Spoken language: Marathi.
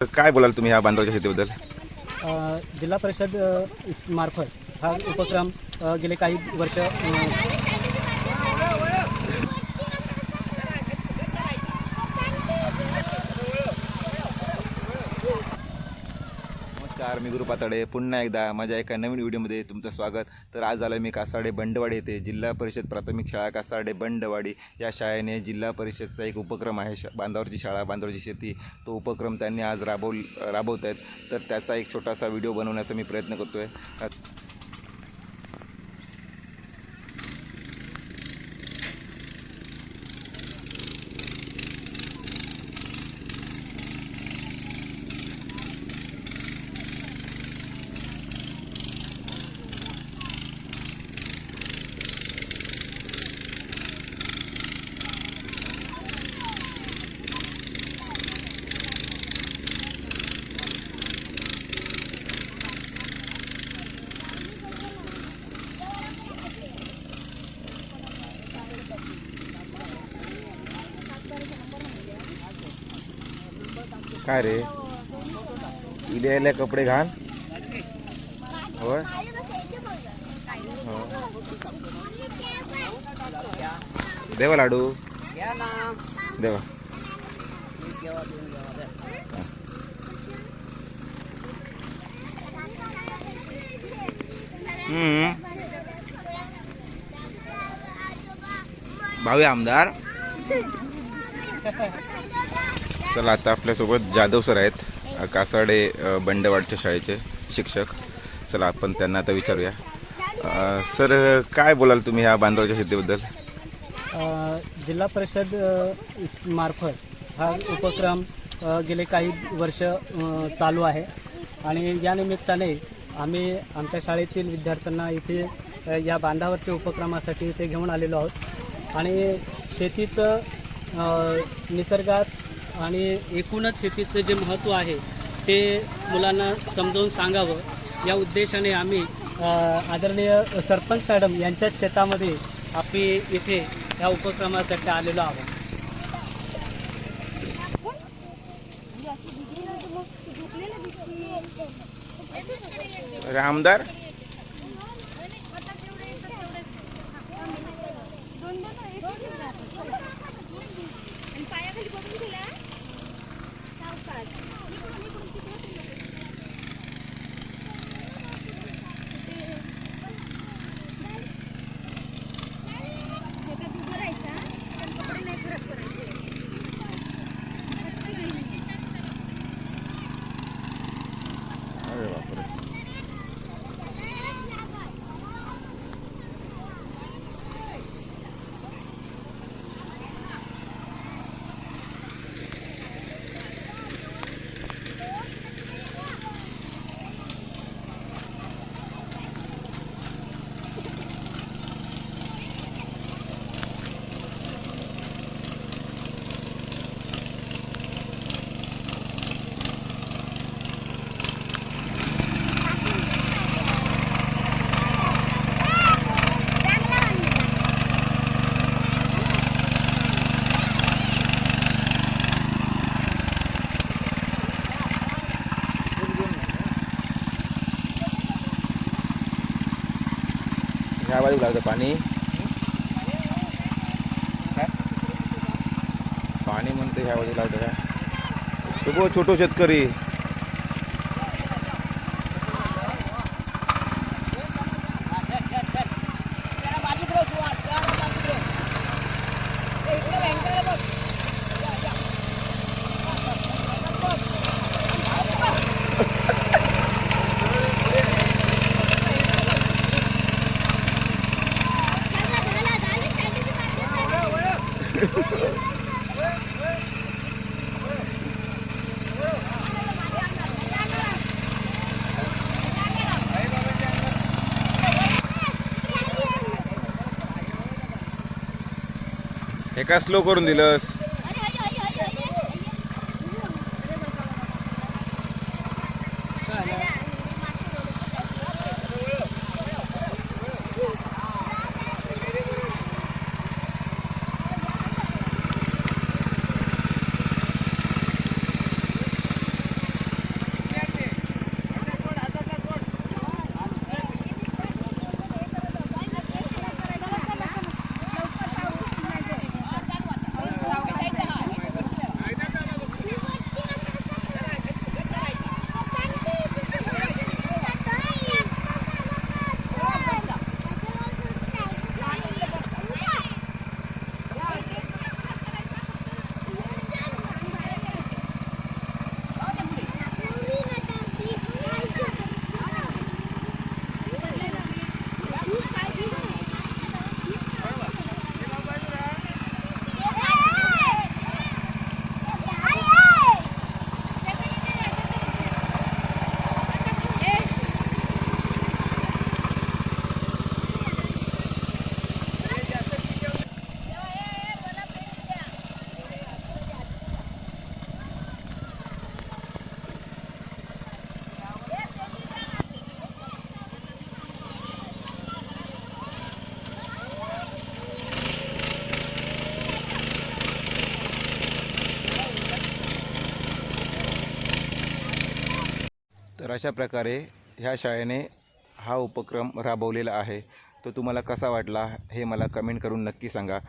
काय बोलाल तुम्ही ह्या बांधवाच्या शेतीबद्दल? जिल्हा परिषद मार्फत हा उपक्रम गेले काही वर्ष नमस्कार मी गुरु पुन्हा एकदा माझ्या एका नवीन व्हिडिओमध्ये तुमचं स्वागत. तर आज आलं मी कासारडे बंडवाडी येथे. जिल्हा परिषद प्राथमिक शाळा कासारडे बंडवाडी या शाळेने जिल्हा परिषदचा एक उपक्रम आहे. शा बांधावरची शाळा बांधावरची शेती तो उपक्रम त्यांनी आज राबवल राबवत आहेत तर त्याचा एक छोटासा व्हिडिओ बनवण्याचा मी प्रयत्न करतो आहे काय रे? इले कपडे घाण होय? हो. देवा लाडू. देवा. हम्म. भावी आमदार. चला आता आपल्यासोबत जाधव सर आहेत. कासाडे बंडवाडच्या शाळेचे शिक्षक. चला आपण त्यांना आता विचारूया. सर काय बोलाल तुम्ही ह्या बांधवाच्या शेतीबद्दल जिल्हा परिषद मार्फत हा उपक्रम गेले काही वर्ष चालू आहे. आणि या निमित्ताने आम्ही आमच्या शाळेतील विद्यार्थ्यांना इथे या बांधावरच्या उपक्रमासाठी इथे घेऊन आलेलो आहोत. आणि शेतीचं निसर्गात आणि एकूणच शेतीचं जे महत्त्व आहे ते मुलांना समजावून सांगावं. या उद्देशाने आम्ही आदरणीय सरपंच मॅडम यांच्याच शेतामध्ये आपली इथे या उपक्रमासाठी आलेलो आहोत. रामदार? arriba, por aquí. ह्या बाजूला होतं पाणी. पाणी म्हणते ह्या बाजूला होतं का तो छोटो शेतकरी. हे स्लो करून दिलंस? तर अशा प्रकारे ह्या शाळेने हा उपक्रम राबवलेला आहे. तो तुम्हाला कसा वाटला हे मला कमेंट करून नक्की सांगा.